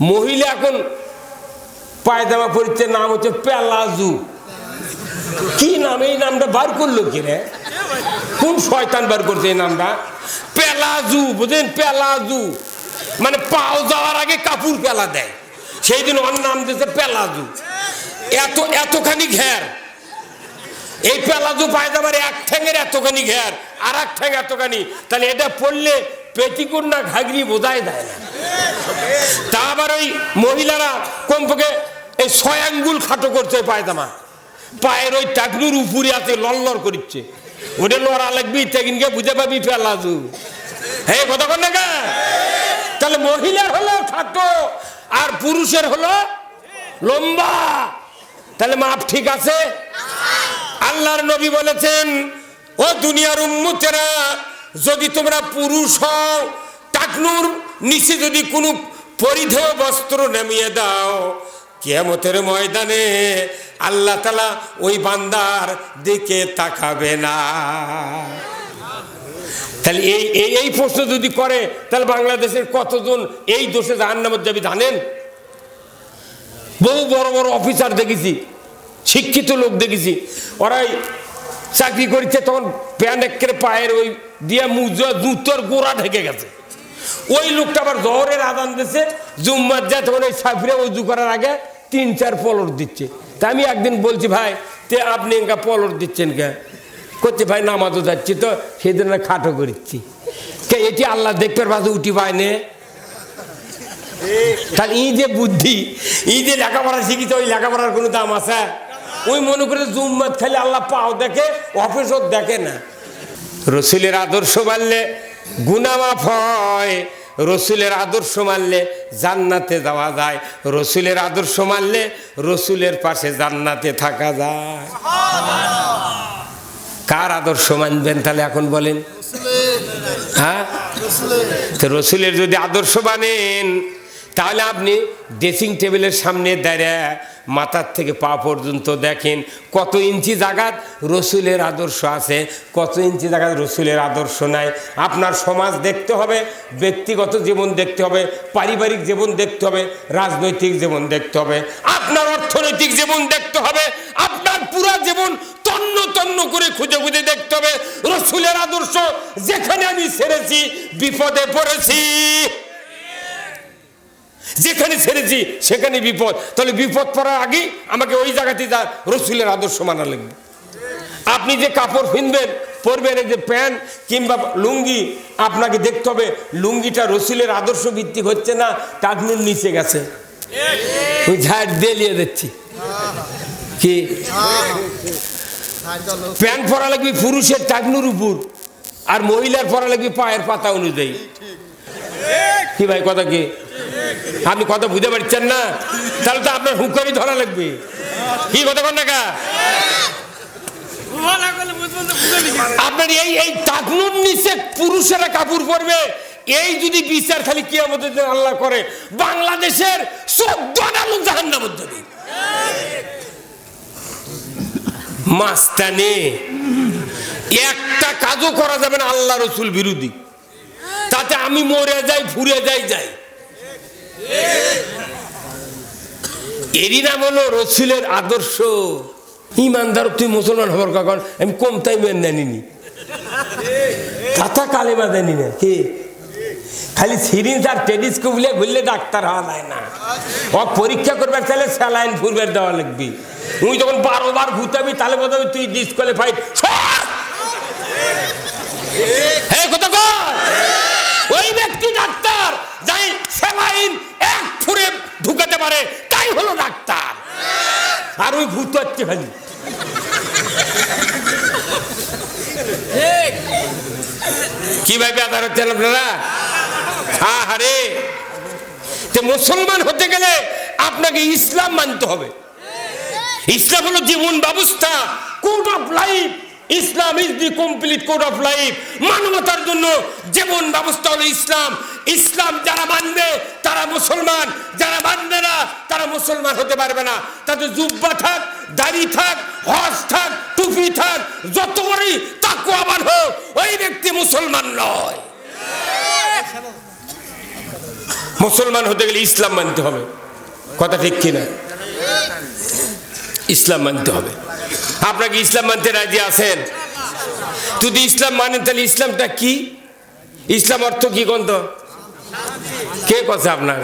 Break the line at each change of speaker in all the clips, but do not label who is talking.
মহিলা এখন পায়জামা পরিচ্ছে নাম হচ্ছে পেলাজু। কি নাম? এই নামটা বার করল কি রে? কোন শয়তান বার করছে এই নামটা? পেলাজু, বুঝলেন? পেলাজু। মানে পাও যাওয়ার আগে কাপড় পেলা দেয়। সেই দিন ওর নাম দিয়েছে পেলাজু। এত, এতখানি ঘের। এই পেলাজু পায়জামার এক ঠ্যাঙের এতখানি ঘের, আর এক ঠ্যাং এতখানি। তাহলে এটা পড়লে পেটিকুট না ঘাগরি বোঝাই দেয় না। তা আবার ওই মহিলারা কমপক্ষে এই ছয় আঙ্গুল খাটো করছে পায়জামা। পায়ের ওই টাকনুর উপরে আছে লল্লর করছে ওটা লড়া লাগবি তেকিনকে বুঝে পাবি পেলাজু হে, কথা কর না তাহলে মহিলার হলো খাটো, আর পুরুষের হলো লম্বা। তাহলে মাপ ঠিক আছে? আল্লাহর নবী বলেছেন, ও দুনিয়ার উম্মতেরা যদি তোমরা পুরুষ হও টাকনুর নিচে যদি কোনো পরিধেয় বস্ত্র নামিয়ে দাও, কিয়ামতের ময়দানে আল্লাহ তালা ওই বান্দার দিকে তাকাবে না। তাহলে এই এই এই প্রশ্ন যদি করে, তাহলে বাংলাদেশের কতজন এই দোষে জাহান্নামত যাবি জানেন? বহু বড় বড় অফিসার দেখেছি, শিক্ষিত লোক দেখেছি। ওরাই চাকরি করছে তখন প্যান্ট একের পায়ের ওই দিয়ে মুজা জুতোর গোড়া ঢেকে গেছে। ওই লোকটা আবার জহরের আদান দিচ্ছে জুম্মার যায় তখন ওই সাফিরে উজু করার আগে তিন, চার পলর দিচ্ছে। তা আমি একদিন বলছি, ভাই, তে আপনি এঙ্কা পলর দিচ্ছেন কে? করছে ভাই, নামাজও যাচ্ছি তো, সেদিন খাটো করিচ্ছি। কে, এটি আল্লাহ দেখতে পাশে উঠি পায়নে তাহলে ই যে বুদ্ধি ই যে লেখাপড়া শিখিছে, ওই লেখাপড়ার কোনো দাম আছে? ওই মনে করে জুম্মাত খালি আল্লাহ পাও দেখে, অফিসও দেখে না। রসুলের আদর্শ মানলে গুনামাফ হয়, রসুলের আদর্শ মানলে জান্নাতে যাওয়া যায়, রসুলের আদর্শ মানলে রসুলের পাশে জান্নাতে থাকা যায়। কার আদর্শ মানবেন তাহলে এখন বলেন? হ্যাঁ? তো রসুলের যদি আদর্শ মানেন, তাহলে আপনি ড্রেসিং টেবিলের সামনে দাঁড়িয়ে মাথার থেকে পা পর্যন্ত দেখেন কত ইঞ্চি জাগাত রসুলের আদর্শ আছে, কত ইঞ্চি জাগাত রসুলের আদর্শ নাই। আপনার সমাজ দেখতে হবে, ব্যক্তিগত জীবন দেখতে হবে, পারিবারিক জীবন দেখতে হবে, রাজনৈতিক জীবন দেখতে হবে, আপনার অর্থনৈতিক জীবন দেখতে হবে, আপনার পুরা জীবন তন্ন তন্ন করে খুঁজে খুঁজে দেখতে হবে। রসুলের আদর্শ যেখানে আমি ছেড়েছি বিপদে পড়েছি। যেখানে ছেড়েছি, সেখানে বিপদ। তাহলে বিপদ পড়ার আগে আমাকে ওই জায়গাতে যা রসুলের আদর্শ মানা লাগবে। আপনি যে কাপড় কিনবেন পরবেন এই যে প্যান্ট কিংবা লুঙ্গি, আপনাকে দেখতে হবে লুঙ্গিটা রসুলের আদর্শ ভিত্তিক হচ্ছে না, টাকনুর নিচে গেছে। ওই ঝাড় দিয়ে দিচ্ছি কি? প্যান্ট পরা লাগবে পুরুষের টাকনুর উপর, আর মহিলার পরা লাগবে পায়ের পাতা অনুযায়ী। কি ভাই, কথা কি? আপনি কথা বুঝতে পারছেন না? তাহলে তো আপনার হুঁকারি ধরা লাগবে। কি কথা কন না কা? আপনার এই এই নিচে পুরুষেরা কাপড় পরবে। এই যদি বিচার খালি কি আমাদের আল্লাহ করে। বাংলাদেশের মাস্তানে, একটা কাজও করা যাবে না আল্লাহ রসুল বিরোধী। তাতে আমি মরে যাই, ফুরে যাই যাই। এরই নাম হলো রসুলের আদর্শ। ইমানদার, তুই মুসলমান হবার কখন আমি কম তাই মেন নেনি কাথা কালেমা দেনি না, কি? খালি সিরিঞ্জ আর টেলিস্কোপ বলে ঘুরলে ডাক্তার হওয়া যায় না। ও পরীক্ষা করবার চাইলে স্যালাইন ফুরবার দেওয়া লাগবি। তুই যখন বারো বার ঘুরতাবি তাহলে বোধহয় তুই ডিসকোয়ালিফাইড হ্যাঁ কত ওই ব্যক্তি ডাক্তার যাই স্যালাইন এক ফুরে ঢুকাতে পারে তাই হলো ডাক্তার আর ওই ভূত হচ্ছে খালি কি ভাবে আধার হচ্ছেন আপনারা? রে যে মুসলমান হতে গেলে আপনাকে ইসলাম মানতে হবে। ইসলাম হলো জীবন ব্যবস্থা, code of life. Islam is the complete code of life মানবতার জন্য জীবন ব্যবস্থা হলো ইসলাম ইসলাম যারা মানবে, তারা মুসলমান। যারা মানবে না, তারা মুসলমান হতে পারবে না। তাদের জুব্বা থাক, দাড়ি থাক হজ থাক, টুপি থাক, যত বড়ই তাকুয়াবান হোক ওই ব্যক্তি মুসলমান নয়। মুসলমান হতে গেলে ইসলাম মানতে হবে। কথা ঠিক কিনা? ইসলাম মানতে হবে। আপনাকে ইসলাম মানতে রাজি আছেন? যদি ইসলাম মানেন, তাহলে ইসলামটা কি? ইসলাম অর্থ কি কন্ত কে কথা আপনার?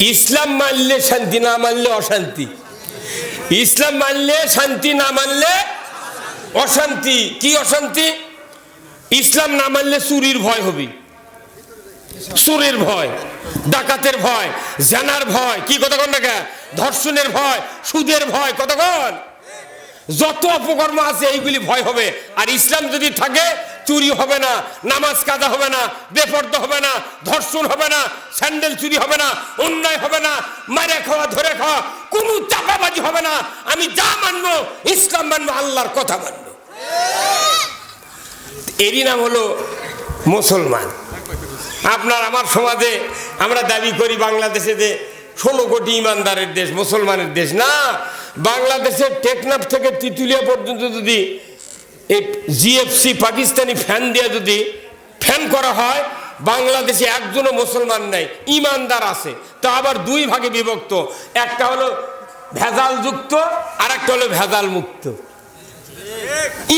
ইসলাম মানলে শান্তি, না মানলে অশান্তি? ইসলাম মানলে শান্তি, না মানলে অশান্তি? কি অশান্তি? ইসলাম না মানলে চুরির ভয় হবে। চুরের ভয়, ডাকাতের ভয়, জানার ভয়, কি কতক্ষণ টাকা ধর্ষণের ভয়, সুদের ভয় কতক্ষণ যত অপকর্ম আছে, এইগুলি ভয় হবে। আর ইসলাম যদি থাকে, চুরি হবে না, নামাজ কাজা হবে না, বেপর্দ হবে না, ধর্ষণ হবে না, স্যান্ডেল চুরি হবে না, অন্যায় হবে না, মারে খাওয়া, ধরে খাওয়া, কোনো চাপাবাজি হবে না। আমি যা মানবো, ইসলাম মানবো, আল্লাহর কথা মানবো। এরই নাম হলো মুসলমান। আপনার, আমার সমাজে আমরা দাবি করি, বাংলাদেশে যে ষোলো কোটি ইমানদারের দেশ, মুসলমানের দেশ। না বাংলাদেশের টেকনাফ থেকে তিতুলিয়া পর্যন্ত যদি এই জিএফসি পাকিস্তানি ফ্যান দিয়ে যদি ফ্যান করা হয়, বাংলাদেশে একজনও মুসলমান নাই, ইমানদার আছে। তা আবার দুই ভাগে বিভক্ত। একটা হলো ভেজাল যুক্ত আর একটা হলো ভেজাল মুক্ত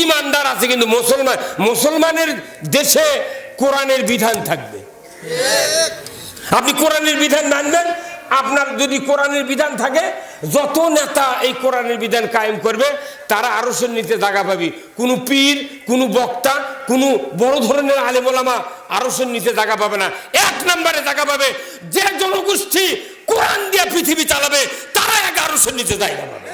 ইমানদার আছে কিন্তু মুসলমান, মুসলমানের দেশে কোরআনের বিধান থাকবে। আপনি কোরআনের বিধান মানবেন? আপনার যদি কোরআনের বিধান থাকে, যত নেতা এই কোরআনের বিধান কায়েম করবে, তারা আরও নিতে জায়গা পাবি। কোনো পীর, কোনো বক্তা, কোনো বড় ধরনের আলেমোলামা আরও নিতে জায়গা পাবে না। এক নম্বরে জায়গা পাবে যে জনগোষ্ঠী কোরআন দিয়ে পৃথিবী চালাবে, তারা এক আরও নিতে জায়গা পাবে।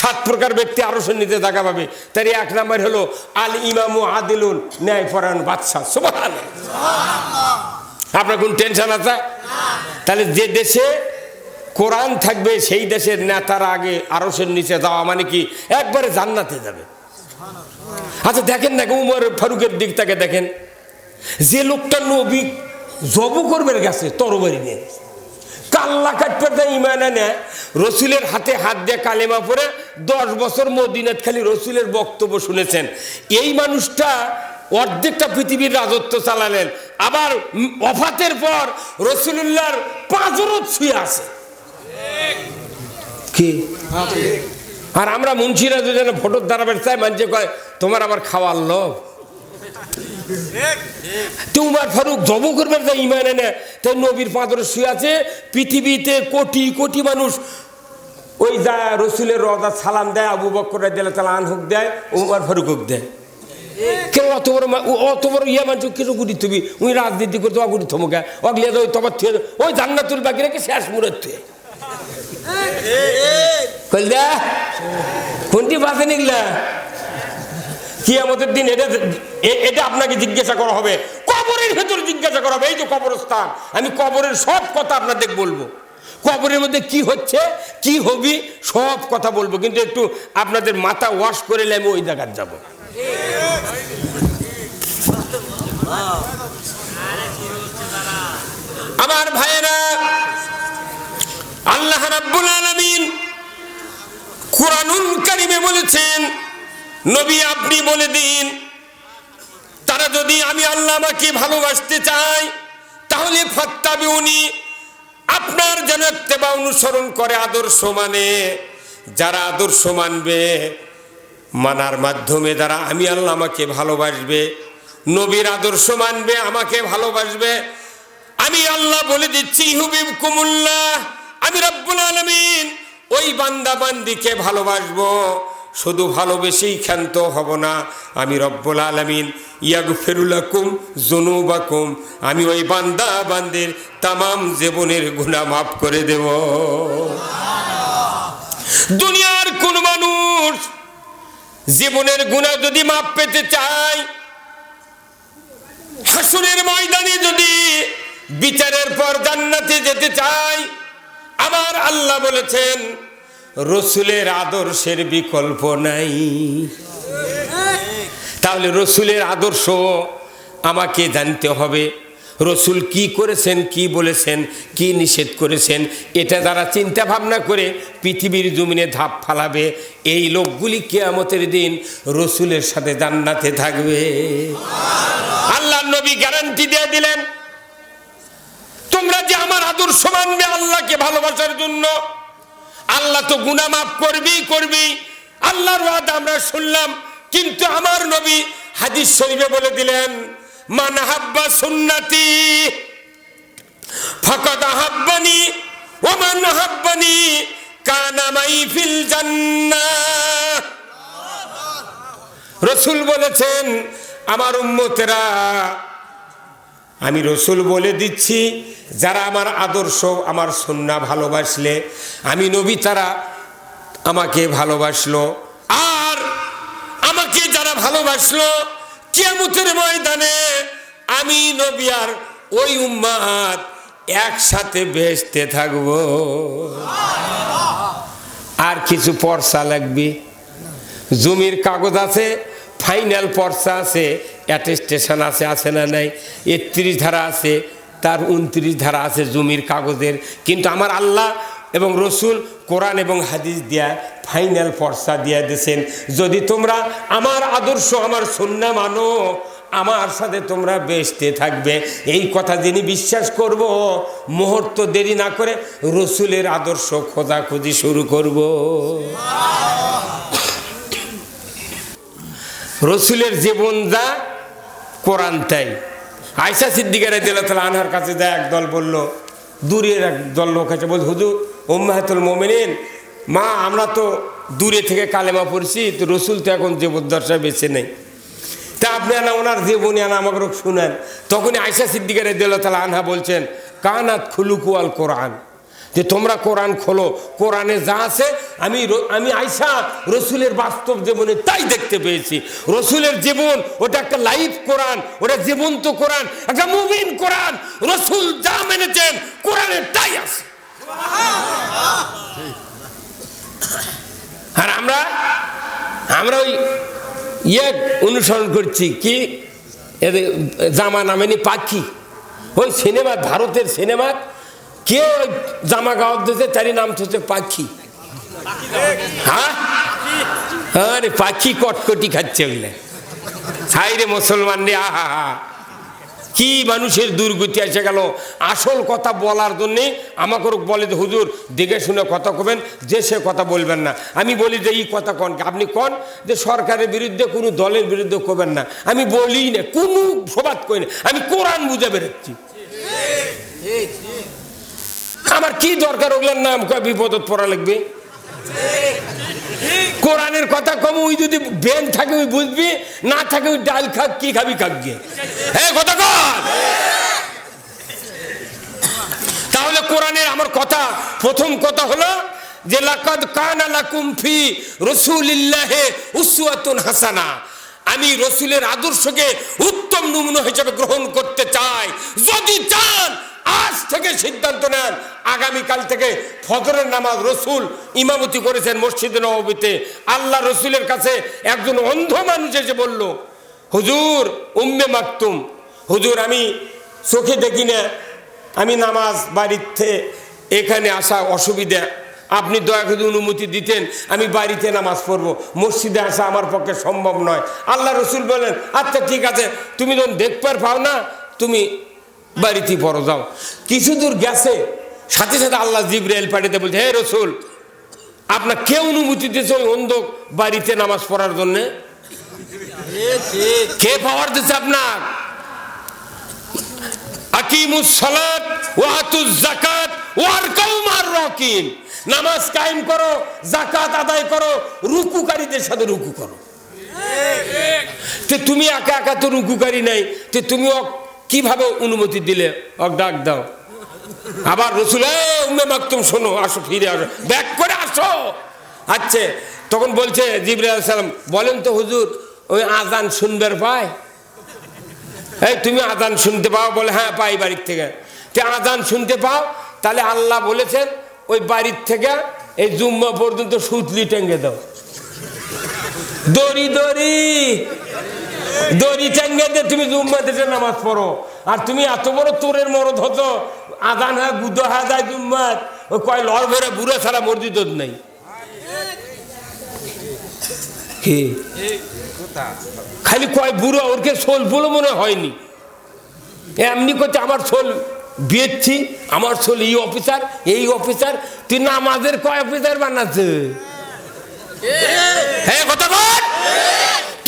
সাত প্রকার ব্যক্তি আরও নিতে জায়গা পাবে। তার এক নম্বর হলো আল ইমামু আদিলুন ন্যায় পরায়ণ বাদশাহ। সুবহান আপনার কোন টেনশন আছে? তাহলে যে দেশে কোরআন থাকবে, সেই দেশের নেতারা আগে আরসের নিচে যাওয়া মানে কি? একবারে জান্নাতে যাবে। আচ্ছা দেখেন না উমর ফারুকের দিক থেকে দেখেন। যে লোকটা নবী জব করবে গেছে তরবারি নিয়ে। কাল্লা কাটপের দেয় ইমানে নেয় রসুলের হাতে হাত দিয়ে কালেমা পরে দশ বছর মদিনাত খালি রসুলের বক্তব্য শুনেছেন। এই মানুষটা অর্ধেকটা পৃথিবীর রাজত্ব চালালেন। আবার অফাতের পর রসুলুল্লাহর পাঁচরত ছুঁয়ে আছে। কি? আর আমরা মুন্সিরা দুজনে ফটোর দাঁড়াবেন চাই মানছে কয় তোমার আবার খাওয়ার লোভ? তোমার ফারুক জব করবে তাই ইমানে নেয় তাই নবীর পাঁচরে শুয়ে আছে। পৃথিবীতে কোটি কোটি মানুষ ওই যা রসুলের রদা সালাম দেয় আবু বক্কর দিলে তালা আনহুক দেয় উমার ফারুক হোক দেয়। কেন অত বড় অত বড় ইয়া মানুষ কেন গুড়ি তুমি উনি রাজনীতি করতে অগুড়ি থমকা। অগলিয়া ওই তোমার থুয়ে। ওই জান্নাতুল বাকি রেখে শেষ মুরের থুয়ে। কইলদা কোনটি বাসে নিগলা? কি আমাদের দিন এটা এটা আপনাকে জিজ্ঞাসা করা হবে। কবরের ভেতর জিজ্ঞাসা করা হবে, এই যে কবরস্থান। আমি কবরের সব কথা আপনাদের বলব। কবরের মধ্যে কি হচ্ছে, কি হবি, সব কথা বলব। কিন্তু একটু আপনাদের মাথা ওয়াশ করে আমি ওই জায়গায় যাব। আমার ভাইয়েরা, আল্লাহ রাব্বুল আলামিন কোরআনুল কারিমে বলেছেন, নবী আপনি বলে দিন, তারা যদি আমি আল্লাহ আমাকে ভালোবাসতে চাই তাহলে ফাত্তাবি উনি আপনার যেন অনুসরণ করে আদর্শ মানে যারা আদর্শ মানবে মানার মাধ্যমে যারা আমি আল্লাহ আমাকে ভালোবাসবে, নবীর আদর্শ মানবে, আমাকে ভালোবাসবে। আমি আল্লাহ বলে দিচ্ছি হুবিব কুমুল্লাহ আমি রব্বুল আলমিন ওই বান্দা বান্দিকে ভালোবাসবো। শুধু ভালোবেসেই ক্ষান্ত হব না, আমি রব্বুল আলমিন ইয়াগ ফেরুলাকুম জনুবাকুম আমি ওই বান্দা বান্দের তামাম জীবনের গুণা মাফ করে দেব। দুনিয়ার কোন মানুষ জীবনের গুণা যদি মাপ পেতে চাই হাসুরের ময়দানে যদি বিচারের পর জান্নাতে যেতে চাই আমার আল্লাহ বলেছেন, রসুলের আদর্শের বিকল্প নাই। তাহলে রসুলের আদর্শ আমাকে জানতে হবে। রসুল কি করেছেন, কি বলেছেন, কি নিষেধ করেছেন, এটা যারা চিন্তা ভাবনা করে পৃথিবীর জমিনে ধাপ ফালাবে। এই লোকগুলি কেয়ামতের দিন রসুলের সাথে জান্নাতে থাকবে। আল্লাহ নবী গ্যারান্টি দিয়ে দিলেন, তোমরা যে আমার আদর্শ মানবে আল্লাহকে ভালোবাসার জন্য, আল্লাহ তো গুনাহ মাফ করবেই করবি আল্লাহর আমরা শুনলাম, কিন্তু আমার নবী হাদিস শরীফে বলে দিলেন মান হাব্বা সুন্নতি, ফাকাদ আহাব্বানি ওয়া মান হাব্বানি কানা মাই ফিল জান্নাহ। রসুল বলেছেন, আমার উম্মতেরা, আমি রসুল বলে দিচ্ছি, যারা আমার আদর্শ, আমার সন্না ভালোবাসলে, আমি নবী তারা আমাকে ভালোবাসলো। আর আমাকে যারা ভালোবাসলো কেমতের ময়দানে আমি নবী আর ওই উম্মাদ একসাথে বেসতে থাকব। আর কিছু পর্সা লাগবে। জমির কাগজ আছে, ফাইনাল পর্চা আছে, অ্যাটেস্টেশন আছে আছে না নাই? একত্রিশ ধারা আছে, তার উনত্রিশ ধারা আছে জমির কাগজের। কিন্তু আমার আল্লাহ এবং রসুল কোরআন এবং হাদিস দিয়া ফাইনাল ফর্সা দিয়া দিয়েছেন যদি তোমরা আমার আদর্শ, আমার সন্না মানো, আমার সাথে তোমরা বেসতে থাকবে। এই কথা যিনি বিশ্বাস করব, মুহূর্ত দেরি না করে রসুলের আদর্শ খোঁজাখুঁজি শুরু করব। রসুলের জীবন যা, কোরআন তাই। আয়সা সিদ্দিকারে দিল তাহলে আনহার কাছে যা একদল বলল, দূরের এক দল লোক আছে বল হুজুর ওম্মাহাতুল মোমেনিন। মা, আমরা তো দূরে থেকে কালেমা পড়ছি, তো রসুল তো এখন জীবদ্দশা বেছে নেই। তা আপনি আনা ওনার জীবনী আনা আমাকে শুনেন, তখনই আয়সা সিদ্দিকারে দিল তাহলে আনহা বলছেন, কানাত খুলুকুয়াল কোরআন। যে তোমরা কোরআন খোলো, কোরআনে যা আছে, আমি আমি আইসা রসুলের বাস্তব জীবনে তাই দেখতে পেয়েছি। রসুলের জীবন, ওটা একটা লাইভ কোরআন, ওটা জীবন্ত কোরআন, একটা মুমিন কোরআন। রসুল যা মেনেছেন, কোরআনে তাই আছে। আর আমরা আমরা ওই ইয়ে অনুসরণ করছি কি এদের জামা নামেনি পাখি। ওই সিনেমা, ভারতের সিনেমা, কে ওই জামা গাওয়ার দিতে তারই নাম হচ্ছে পাখি। হ্যাঁ? আরে পাখি কটকটি খাচ্ছে ওগুলো হাই রে মুসলমান রে আহা। হা কি মানুষের দুর্গতি এসে গেল? আসল কথা বলার জন্যে আমাকে বলে যে, হুজুর, দেখে শুনে কথা কবেন, যে সে কথা বলবেন না। আমি বলি যে, এই কথা কন আপনি কন যে, সরকারের বিরুদ্ধে, কোনো দলের বিরুদ্ধে কবেন না। আমি বলি না, কোনো সবাদ করি না। আমি কোরআন বুঝে বেরোচ্ছি আমার কি দরকার ওগুলোর নাম কয়, বিপদত পড়া লাগবে? কোরআনের কথা কম ওই যদি বেন থাকে, ওই বুঝবি, না থাকে, ওই ডাল খাক, কি খাবি, খাক গিয়ে তাহলে কোরআনের আমার কথা, প্রথম কথা হলো যে লাকাদ কানা লাকুম ফি রাসূলিল্লাহি উসওয়াতুন হাসানা। আমি রসুলের আদর্শকে উত্তম নমুনা হিসেবে গ্রহণ করতে চাই। যদি চান, আজ থেকে সিদ্ধান্ত নেন, আগামীকাল থেকে ফজরের নামাজ রসুল ইমামতি করেছেন মসজিদে নবীতে আল্লাহ রসুলের কাছে একজন অন্ধ মানুষ এসে বলল হুজুর, উম্মে মাকতুম। হুজুর, আমি চোখে দেখি না। আমি নামাজ বাড়িতে এখানে আসা অসুবিধা। আপনি দয়া করে অনুমতি দিতেন, আমি বাড়িতে নামাজ পড়ব। মসজিদে আসা আমার পক্ষে সম্ভব নয়। আল্লাহ রসুল বলেন আচ্ছা ঠিক আছে, তুমি যখন দেখবার পাও না, তুমি বাড়িতে পড়ো, যাও। কিছু দূর গেছে, সাথে সাথে আল্লাহ জিব্রাইল পাঠিয়ে বলছে, হে রসুল, আপনার কে অনুমতি দিয়েছে ওই অন্ধ বাড়িতে নামাজ পড়ার জন্যে? কে পাওয়ার দিচ্ছে আপনার নামাজ করো আদায় করো সাথে রুকু করো তে তুমি একা একা তো তে কীভাবে অনুমতি দিলে ডাক দাও আবার রসুল শোনো, আসো, ফিরে আসো, ব্যাক করে আসো। আচ্ছা তখন বলছে জিবরাইল সালাম, বলেন তো হুজুর ওই আজান শুনবার পায়? এই, তুমি আজান শুনতে পাও বলে হ্যাঁ পাই বাড়ির থেকে। তে আজান শুনতে পাও, তাহলে আল্লাহ বলেছেন, ওই বাড়ির থেকে এই জুম্মা পর্যন্ত সুতলি টেঙ্গে দাও। দড়ি দড়ি। দড়ি টেঙ্গে দিয়ে তুমি জুম্মা দেশে নামাজ পড়ো। আর তুমি এত বড় তোরের মরদ হতো আদান হ্যাঁ গুদো হ্যাঁ দেয় জুম্মাত ওই কয়, লড় ভরে বুড়ো ছাড়া মসজিদ নেই। খালি কয় বুড়ো ওরকে সোল বলে মনে হয়নি এমনি করতে আমার সোল বিয়েছি আমার ছেলে এই অফিসার এই অফিসার তুই নামাজের কয় অফিসার বানাচ্ছে? হ্যাঁ কথা বল।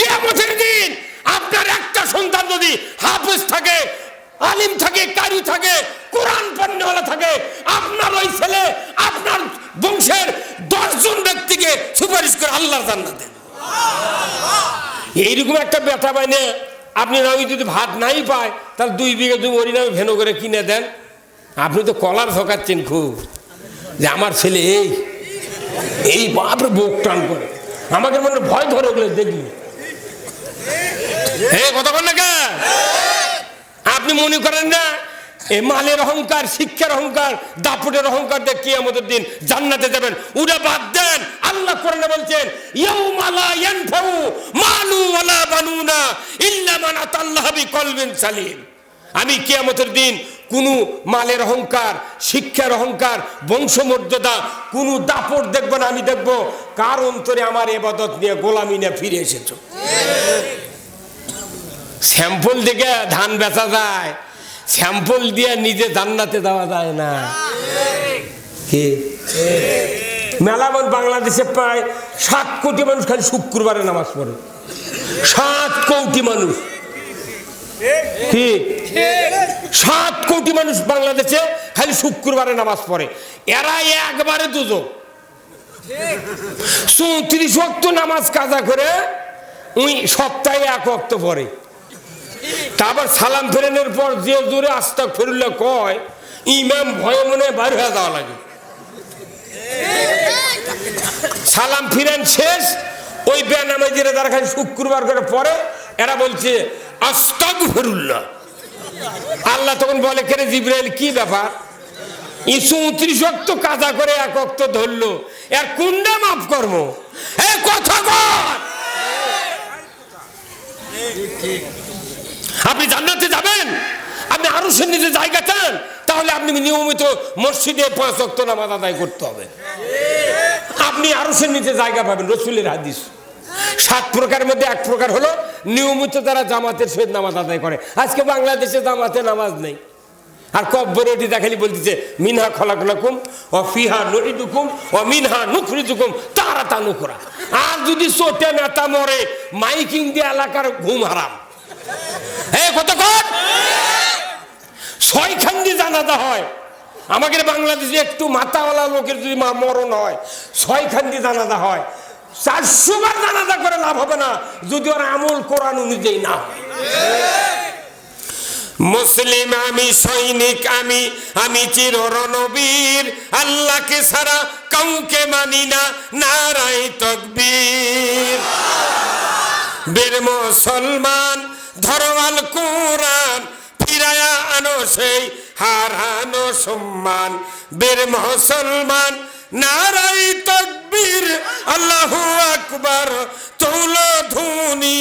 কেমতের দিন আপনার একটা সন্তান যদি হাফেজ থাকে আলিম থাকে কারি থাকে কোরআন পণ্যওয়ালা থাকে আপনার ওই ছেলে আপনার বংশের দশজন ব্যক্তিকে সুপারিশ করে আল্লাহর জান্নাতে। এইরকম একটা ব্যথা পাইনে আপনি আমি যদি ভাত নাই পায়, তাহলে দুই বিঘে জমি ওরি নামে ভেনো করে কিনে দেন। আপনি তো কলার ঠকাচ্ছেন খুব। যে আমার ছেলে এই এই বাপরে বুক টান করে। আমাকে মনে ভয় ধরে ওগুলো দেখলি। হে কথা না? আপনি মনে করেন না, এ মালের অহংকার, শিক্ষার অহংকার, দাপটের অহংকার কি আমাদের দিন জান্নাতে যাবেন। উড়ে বাদ দেন। আল্লাহ কোরআনে বলছেন আমি কিয়ামতের দিন কোনো মালের অহংকার, শিক্ষার অহংকার, বংশমর্যাদা, কোনো দাপট দেখব না, আমি দেখব কার অন্তরে আমার এবাদত নিয়ে গোলামি নিয়ে ফিরে এসেছ। স্যাম্পল দেখে ধান বেচা যায়, স্যাম্পল দিয়ে নিজে জান্নাতে দেওয়া যায় না। কি? মেলাবন বাংলাদেশে প্রায় সাত কোটি মানুষ খালি শুক্রবারে নামাজ পড়ে। সাত কোটি মানুষ। কি? সাত কোটি মানুষ বাংলাদেশে খালি শুক্রবারে নামাজ পড়ে। এরা একবারে দুজন। চৌত্রিশ অক্ত নামাজ কাজা করে উই সপ্তাহে এক অক্ত পড়ে। তারপর সালাম ফেরানোর পর যে জোরে আস্তা ফেরুল্লা কয়, ইমাম ভয়ে মনে বাইর হয়ে যাওয়া লাগে। সালাম ফিরেন শেষ ওই বেনামাজিরা তারা খালি শুক্রবার করে পরে, এরা বলছে আস্তাক ফেরুল্লাহ আল্লাহ তখন বলে, কেরে জিব্রাইল, কি ব্যাপার? ই চৌত্রিশ অক্ত কাজা করে এক অক্ত ধরলো। এর কুন্ডা মাফ কর্ম। এ কথা কর আপনি জান্নাতে যাবেন? আপনি আরও নিচে জায়গা চান? তাহলে আপনি নিয়মিত মসজিদে পাঁচ অক্ত নামাজ আদায় করতে হবে। আপনি আরও নিচে জায়গা পাবেন, রসুলের হাদিস। সাত প্রকারের মধ্যে এক প্রকার হলো নিয়মিত তারা জামাতের সহিত নামাজ আদায় করে। আজকে বাংলাদেশে জামাতে নামাজ নেই। আর কব্বরে ওটি দেখালি বলতেছে, মিনহা খলাকুম ও ফিহা নরিদুকুম ও মিনহা নুখরিদুকুম তারা তা নুকরা আর যদি চোটে নেতা মরে, মাইকিং দিয়ে এলাকার ঘুম হারাম। হে কতক্ষণ ছয়খান্দি জানাজা হয়। আমাদের বাংলাদেশে একটু মাথাওয়ালা লোকের যদি মরণ হয়, ছয়খান্দি জানাজা হয়। চারশো বার জানাজা করে লাভ হবে না, যদি ওর আমল কোরআন অনুযায়ী না মুসলিম আমি, সৈনিক আমি আমি চির রণবীর আল্লাহকে ছাড়া কাউকে মানি না নারাই তকবীর। বীর মুসলমান ধরওয়াল কোরআন, ফিরায়া আনো সেই হারানো সম্মান। বীর মুসলমান নারাই তকবীর আল্লাহু আকবার চৌল ধুনি